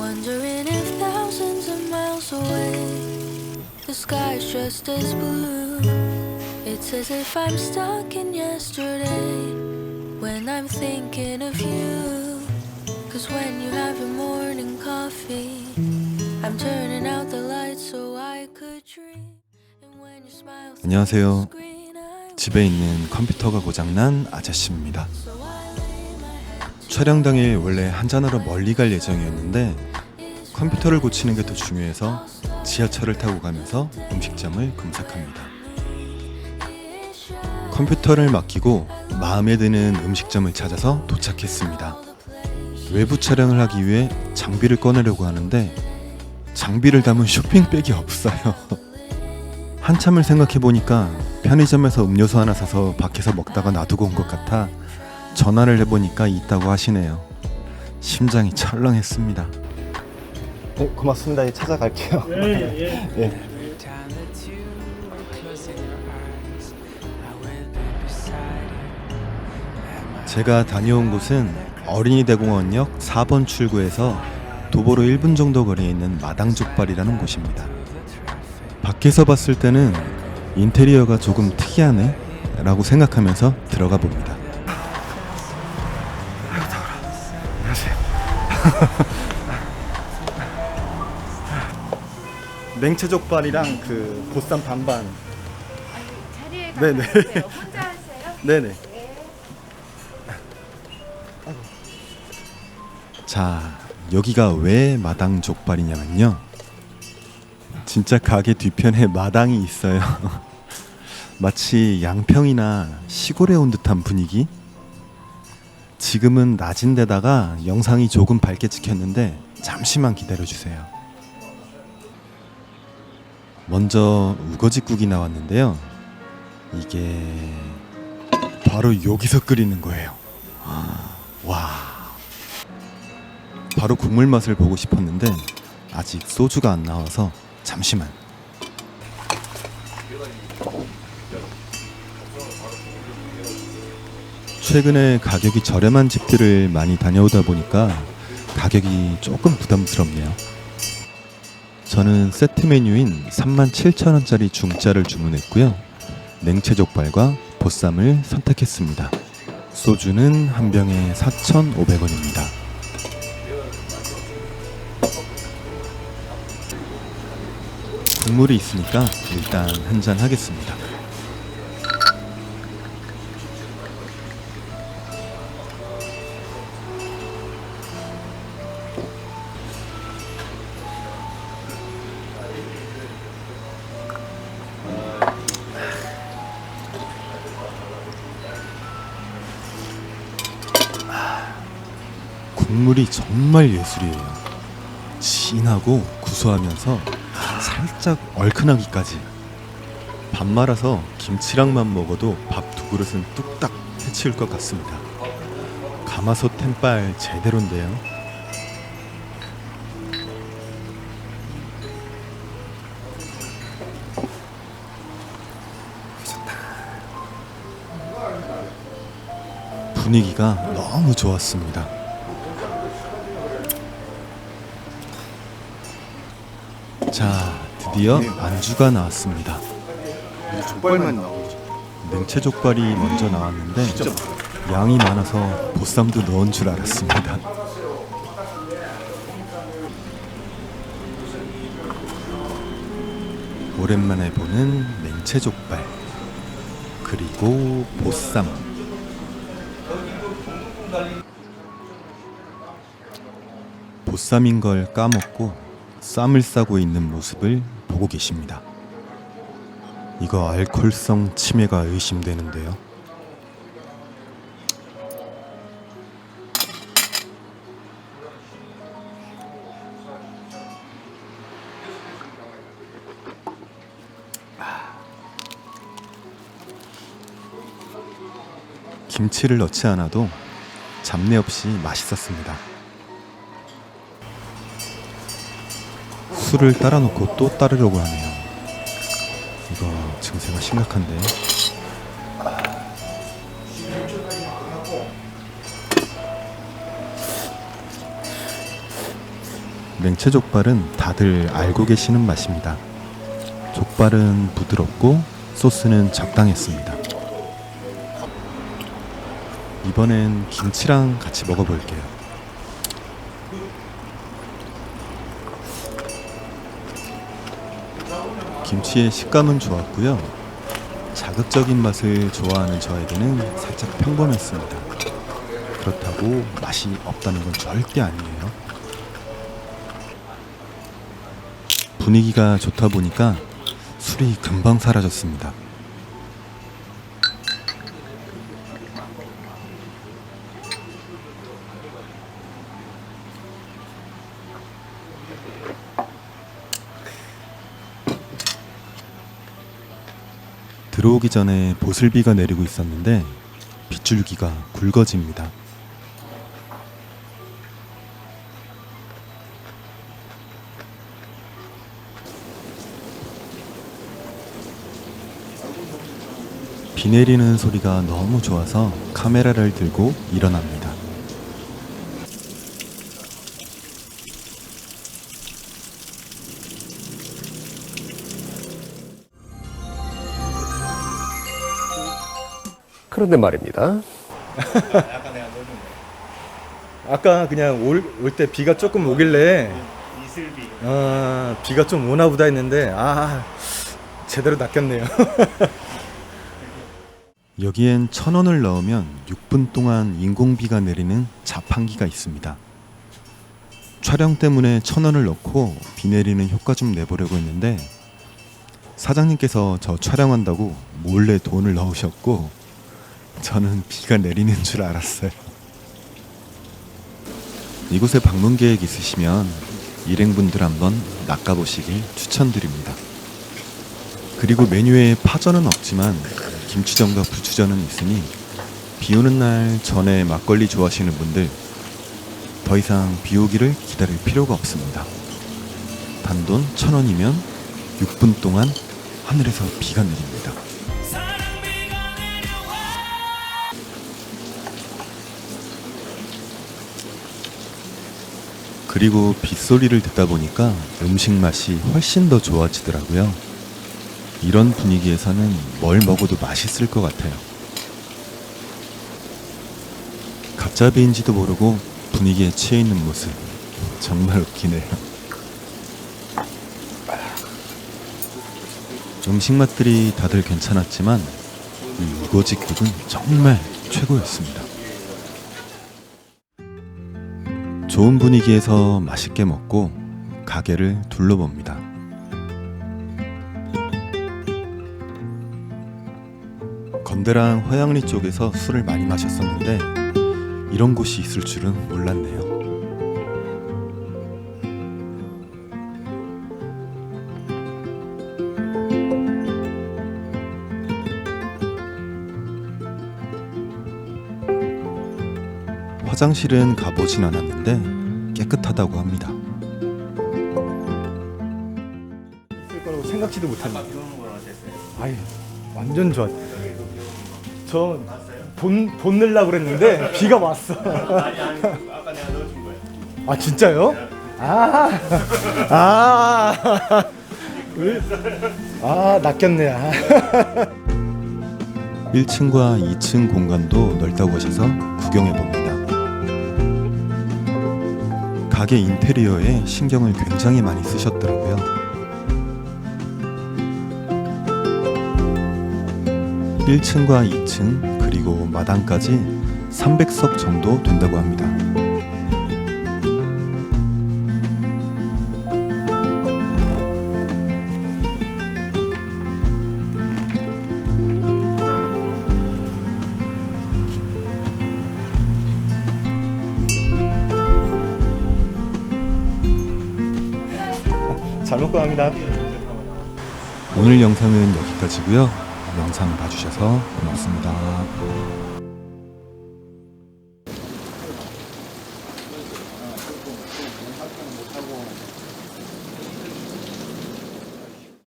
Wondering if thousands of miles away, the sky's just as blue. It's as if I'm stuck in yesterday when I'm thinking of you. Cause when you have your morning coffee, I'm turning out the lights so I could dream. And when you smile through 안녕하세요. the screen, I 집에 있는 컴퓨터가 고장난 아저씨입니다. 촬영 당일 원래 한잔하러 멀리 갈 예정이었는데 컴퓨터를 고치는 게 더 중요해서 지하철을 타고 가면서 음식점을 검색합니다. 컴퓨터를 맡기고 마음에 드는 음식점을 찾아서 도착했습니다. 외부 촬영을 하기 위해 장비를 꺼내려고 하는데 장비를 담은 쇼핑백이 없어요. 한참을 생각해 보니까 편의점에서 음료수 하나 사서 밖에서 먹다가 놔두고 온 것 같아 전화를 해보니까 있다고 하시네요. 심장이 철렁했습니다. 네, 고맙습니다. 예, 찾아갈게요. 네. Will be beside you. 제가 다녀온 곳은 어린이 대공원역 4번 출구에서 도보로 1분 정도 거리에 있는 마당족발이라는 곳입니다. 밖에서 봤을 때는 인테리어가 조금 특이하네 라고 생각하면서 들어가 봅니다. 냉채족발이랑 그 보쌈 반반. 자리에 네네. 가세요. 혼자 하세요? 네네. 자, 여기가 왜 마당 족발이냐면요. 진짜 가게 뒤편에 마당이 있어요. 마치 양평이나 시골에 온 듯한 분위기. 지금은 낮은 데다가 영상이 조금 밝게 찍혔는데 잠시만 기다려 주세요. 먼저 우거지국이 나왔는데요. 이게 바로 여기서 끓이는 거예요. 와. 바로 국물 맛을 보고 싶었는데 아직 소주가 안 나와서 잠시만. 최근에 가격이 저렴한 집들을 많이 다녀오다 보니까 가격이 조금 부담스럽네요. 저는 세트 메뉴인 37,000원짜리 중짜를 주문했고요. 냉채 족발과 보쌈을 선택했습니다. 소주는 한 병에 4,500원입니다. 국물이 있으니까 일단 한 잔 하겠습니다. 국물이 정말 예술이에요. 진하고 구수하면서 살짝 얼큰하기까지. 밥 말아서 김치랑만 먹어도 밥 두 그릇은 뚝딱 해치울 것 같습니다. 가마솥 템빨 제대로인데요. 분위기가 너무 좋았습니다. 자, 드디어 안주가 나왔습니다. 족발만 나오죠. 냉채 족발이 먼저 나왔는데 양이 많아서 보쌈도 넣은 줄 알았습니다. 오랜만에 보는 냉채 족발 그리고 보쌈 보쌈인 걸 까먹고 쌈을 싸고 있는 모습을 보고 계십니다. 이거 알코올성 치매가 의심되는데요. 김치를 넣지 않아도 잡내 없이 맛있었습니다. 술을 따라 놓고 또 따르려고 하네요. 이거 증세가 심각한데. 냉채 족발은 다들 알고 계시는 맛입니다. 족발은 부드럽고 소스는 적당했습니다. 이번엔 김치랑 같이 먹어볼게요. 김치의 식감은 좋았고요. 자극적인 맛을 좋아하는 저에게는 살짝 평범했습니다. 그렇다고 맛이 없다는 건 절대 아니에요. 분위기가 좋다 보니까 술이 금방 사라졌습니다. 들어오기 전에 보슬비가 내리고 있었는데 빗줄기가 굵어집니다. 비 내리는 소리가 너무 좋아서 카메라를 들고 일어납니다. 그런데 말입니다. 아까 그냥 올 때 비가 조금 오길래 이슬비. 아 비가 좀 오나 보다 했는데 아 제대로 낚였네요. 여기엔 천 원을 넣으면 6분 동안 인공비가 내리는 자판기가 있습니다. 촬영 때문에 천 원을 넣고 비 내리는 효과 좀 내보려고 했는데 사장님께서 저 촬영한다고 몰래 돈을 넣으셨고 저는 비가 내리는 줄 알았어요. 이곳에 방문 계획 있으시면 일행분들 한번 낚아보시길 추천드립니다. 그리고 메뉴에 파전은 없지만 김치전과 부추전은 있으니 비 오는 날 전에 막걸리 좋아하시는 분들 더 이상 비 오기를 기다릴 필요가 없습니다. 단돈 천 원이면 6분 동안 하늘에서 비가 내립니다. 그리고 빗소리를 듣다 보니까 음식 맛이 훨씬 더 좋아지더라고요. 이런 분위기에서는 뭘 먹어도 맛있을 것 같아요. 가짜비인지도 모르고 분위기에 취해 있는 모습 정말 웃기네요. 음식 맛들이 다들 괜찮았지만 이 우거지 국은 정말 최고였습니다. 좋은 분위기에서 맛있게 먹고 가게를 둘러봅니다. 건대랑 화양리 쪽에서 술을 많이 마셨었는데 이런 곳이 있을 줄은 몰랐네요. 화장실은 가보진 않았는데 깨끗하다고 합니다. 있을 거라고 생각지도 못했네. 아유 완전 좋아. 저돈 넣으려고 그랬는데 비가 왔어. 아 진짜요? 아, 아, 왜? 아 낚였네. 아. 1층과 2층 공간도 넓다고 하셔서 구경해 봅니다. 가게 인테리어에 신경을 굉장히 많이 쓰셨더라고요. (1층과 2층) 그리고 마당까지 (300석) 정도 된다고 합니다. 잘 먹고 갑니다. 오늘 영상은 여기까지고요. 영상 봐주셔서 고맙습니다.